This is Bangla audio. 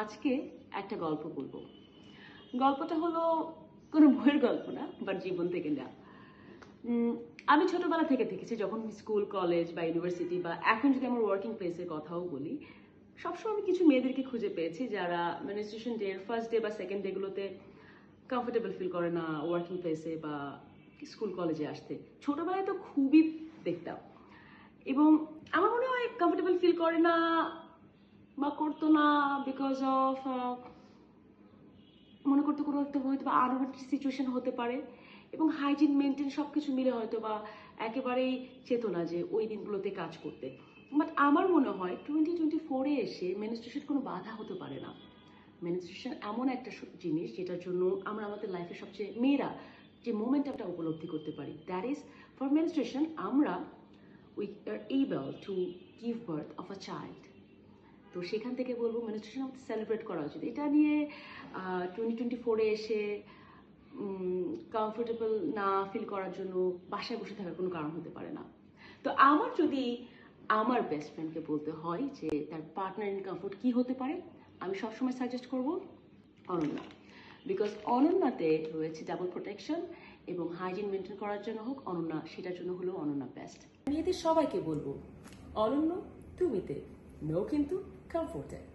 আজকে একটা গল্প বলব। গল্পটা হলো কোনো বইয়ের গল্প না বাট জীবন থেকে না আমি ছোটবেলা থেকে দেখেছি, যখন স্কুল, কলেজ বা ইউনিভার্সিটি বা এখন যদি আমার ওয়ার্কিং প্লেসের কথাও বলি, সবসময় আমি কিছু মেয়েদেরকে খুঁজে পেয়েছি যারা মেনিস্ট্রেশন ডে ফার্স্ট ডে বা সেকেন্ড ডেগুলোতে কমফোর্টেবল ফিল করে না ওয়ার্কিং প্লেসে বা স্কুল, কলেজে আসতে। ছোটবেলায় তো খুবই দেখতাম। এবং আমার মনে হয় কমফোর্টেবল ফিল করে না বিকজ অফ মনে করতে কোনো একটা হয়তো বা আনওয়ার্ড সিচুয়েশন হতে পারে এবং হাইজিন মেনটেন সব কিছু মিলে হয়তো বা একেবারেই চেতনা যে ওই দিনগুলোতে কাজ করতে। বাট আমার মনে হয় টোয়েন্টি টোয়েন্টি ফোরে এসে মেনিস্ট্রেশন কোনো বাধা হতে পারে না। মেনিস্ট্রেশন এমন একটা জিনিস যেটার জন্য আমরা আমাদের লাইফে সবচেয়ে মেয়েরা যে মোমেন্টামটা উপলব্ধি করতে পারি। দ্যাট ইজ ফর মেনিস্ট্রেশন আমরা we are able to give birth of a child তো সেখান থেকে বলব মেনিস্ট্রেশন আমাদের সেলিব্রেট করা উচিত। এটা নিয়ে টোয়েন্টি টোয়েন্টি ফোরে এসে কমফোর্টেবল না ফিল করার জন্য বাসায় বসে থাকার কোনো কারণ হতে পারে না। তো আমার যদি আমার বেস্ট ফ্রেন্ডকে বলতে হয় যে তার পার্টনার ইন কমফোর্ট কী হতে পারে, আমি সবসময় সাজেস্ট করব অনন্যা। বিকজ অনন্যাতে রয়েছে ডাবল প্রোটেকশন এবং হাইজিন মেনটেন করার জন্য হোক, অনন্যা সেটার জন্য হলো অনন্যা বেস্ট আমি এদের সবাইকে বলব, অনন্য তুমিতে। নো কিন্তু কমফোর্টে